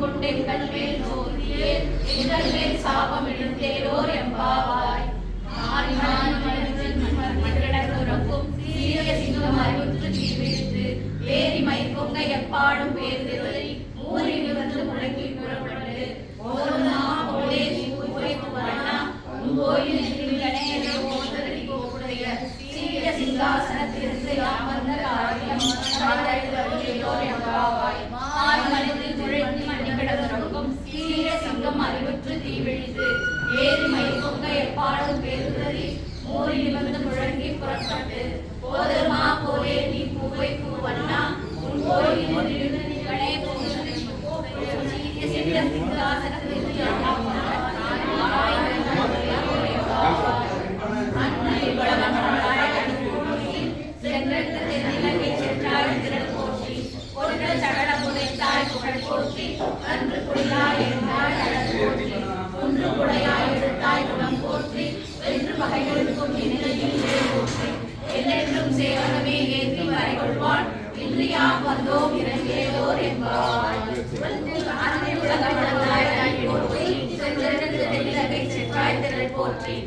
கொண்டெங்கள் மேல் நோதியே எங்கள் மேல் பாடும் எப்பாடும் பேர்திரை ஊறி முழங்கி புறப்பட்டு நா கோயில் கோப்புடைய சீரிய அமர்ந்த காரியம் அறிவுற்று தீவிழித்து வேரி மை பொங்க எப்பாடும் பேர்திரை மூறி முழங்கி சிங்கம் சிங்காசனத்திலிருந்து என்றென்றும் ஏற்றி வரை கொள்வான் வந்தோம்? இறங்கியோர் என்பாய் porque